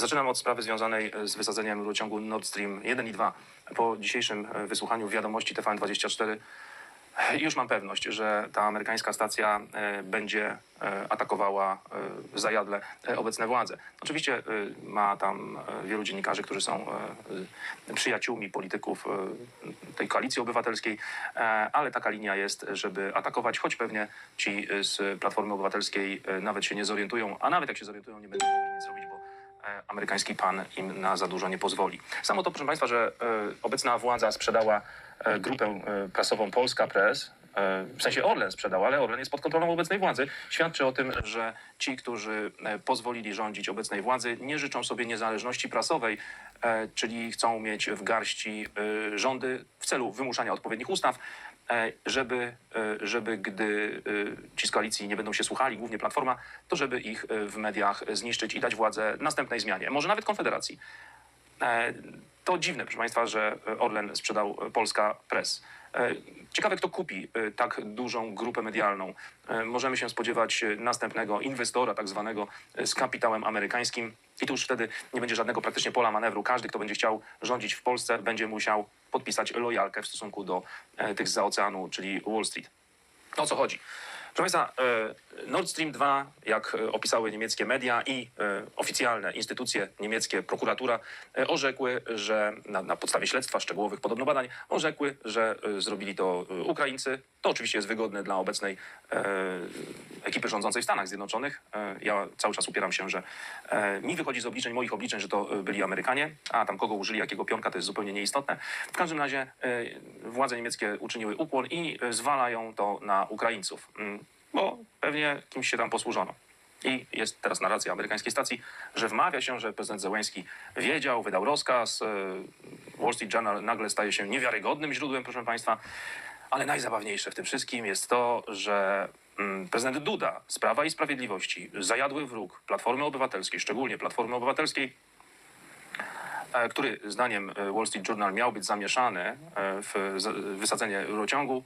Zaczynam od sprawy związanej z wysadzeniem rurociągu Nord Stream 1 i 2. Po dzisiejszym e, wysłuchaniu wiadomości TVN24 e, już mam pewność, że ta amerykańska stacja e, będzie e, atakowała e, zajadle e, obecne władze. Oczywiście e, ma tam e, wielu dziennikarzy, którzy są e, e, przyjaciółmi polityków e, tej koalicji obywatelskiej, e, ale taka linia jest, żeby atakować, choć pewnie ci z Platformy Obywatelskiej e, nawet się nie zorientują, a nawet jak się zorientują, nie będą mogli nic zrobić, e, amerykański pan im na za dużo nie pozwoli. Samo to, proszę Państwa, że e, obecna władza sprzedała e, grupę e, prasową Polska Press, w sensie Orlen sprzedał, ale Orlen jest pod kontrolą obecnej władzy, świadczy o tym, że ci, którzy pozwolili rządzić obecnej władzy, nie życzą sobie niezależności prasowej, czyli chcą mieć w garści rządy celu wymuszania odpowiednich ustaw, e, żeby, e, żeby gdy e, ci z koalicji nie będą się słuchali, głównie Platforma, to żeby ich w mediach zniszczyć i dać władzę następnej zmianie, może nawet Konfederacji. E, To dziwne, proszę Państwa, że Orlen sprzedał e, Polska Press. E, Ciekawe, kto kupi e, tak dużą grupę medialną. E, Możemy się spodziewać e, następnego inwestora, tak zwanego, e, z kapitałem amerykańskim. I tu już wtedy nie będzie żadnego praktycznie pola manewru. Każdy, kto będzie chciał rządzić w Polsce, będzie musiał podpisać lojalkę w stosunku do e, tych z oceanu, czyli Wall Street. O co chodzi? Proszę Państwa, e, Nord Stream 2, jak e, opisały niemieckie media i e, oficjalne instytucje niemieckie, prokuratura, orzekły, że na, na podstawie śledztwa, szczegółowych podobno badań, orzekły, że zrobili to Ukraińcy. To oczywiście jest wygodne dla obecnej e, ekipy rządzącej w Stanach Zjednoczonych. E, ja cały czas upieram się, że e, mi wychodzi z obliczeń, moich obliczeń, że to e, byli Amerykanie, a tam kogo użyli, jakiego pionka, to jest zupełnie nieistotne. W każdym razie e, władze niemieckie uczyniły ukłon i zwalają to na Ukraińców, Mm, bo pewnie kimś się tam posłużono. I jest teraz narracja amerykańskiej stacji, że wmawia się, że prezydent Zełenski wiedział, wydał rozkaz. e, Wall Street Journal nagle staje się niewiarygodnym źródłem, proszę Państwa. Ale najzabawniejsze w tym wszystkim jest to, że mm, prezydent Duda z Prawa i Sprawiedliwości, zajadły wróg Platformy Obywatelskiej, szczególnie Platformy Obywatelskiej, e, który zdaniem e, Wall Street Journal miał być zamieszany e, w wysadzenie rurociągu,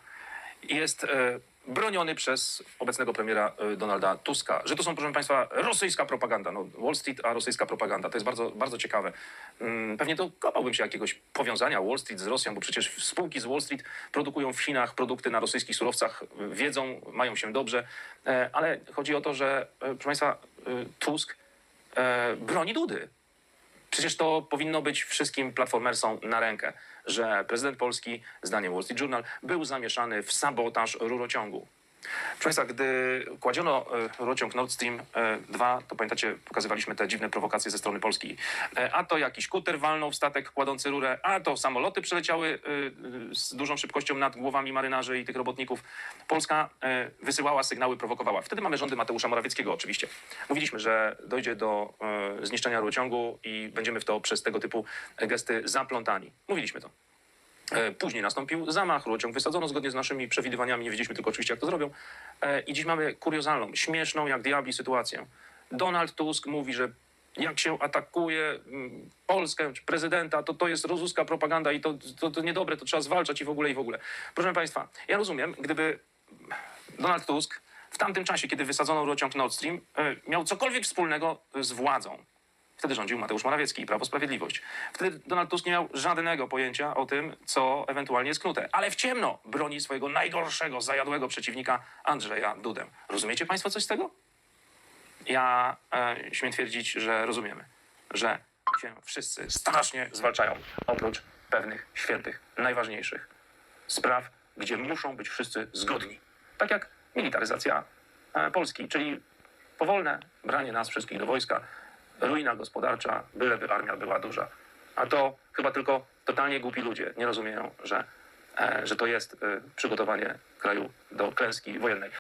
jest e, broniony przez obecnego premiera e, Donalda Tuska. Że to są, proszę Państwa, rosyjska propaganda. No, Wall Street, a rosyjska propaganda. To jest bardzo, bardzo ciekawe. Mm, Pewnie dokopałbym się jakiegoś powiązania Wall Street z Rosją, bo przecież spółki z Wall Street produkują w Chinach produkty na rosyjskich surowcach, wiedzą, mają się dobrze, E, ale chodzi o to, że, proszę Państwa, Tusk broni Dudy. Przecież to powinno być wszystkim platformersom na rękę, że prezydent Polski, zdaniem Wall Street Journal, był zamieszany w sabotaż rurociągu. Proszę Państwa, gdy kładziono e, rurociąg Nord Stream e, 2, to pamiętacie, pokazywaliśmy te dziwne prowokacje ze strony Polski. E, A to jakiś kuter walnął w statek kładący rurę, a to samoloty przeleciały e, e, z dużą szybkością nad głowami marynarzy i tych robotników. Polska e, wysyłała sygnały, prowokowała. Wtedy mamy rządy Mateusza Morawieckiego oczywiście. Mówiliśmy, że dojdzie do e, zniszczenia rurociągu i będziemy w to przez tego typu gesty zaplątani. Mówiliśmy to. E, Później nastąpił zamach, rurociąg wysadzono zgodnie z naszymi przewidywaniami, nie wiedzieliśmy tylko oczywiście jak to zrobią. E, I dziś mamy kuriozalną, śmieszną jak diabli sytuację. Donald Tusk mówi, że jak się atakuje mm, Polskę czy prezydenta, to to jest rozuska propaganda i to, to, to niedobre, to trzeba zwalczać i w ogóle i w ogóle. Proszę Państwa, ja rozumiem, gdyby Donald Tusk w tamtym czasie, kiedy wysadzono rurociąg Nord Stream, e, miał cokolwiek wspólnego z władzą. Wtedy rządził Mateusz Morawiecki i Prawo Sprawiedliwość. Wtedy Donald Tusk nie miał żadnego pojęcia o tym, co ewentualnie jest knute. Ale w ciemno broni swojego najgorszego, zajadłego przeciwnika Andrzeja Dudę. Rozumiecie Państwo coś z tego? Ja e, śmiem twierdzić, że rozumiemy, że się wszyscy strasznie zwalczają, oprócz pewnych świętych, najważniejszych spraw, gdzie muszą być wszyscy zgodni. Tak jak militaryzacja e, Polski, czyli powolne branie nas wszystkich do wojska, ruina gospodarcza, byleby armia była duża. A to chyba tylko totalnie głupi ludzie nie rozumieją, że, e, że to jest e, przygotowanie kraju do klęski wojennej.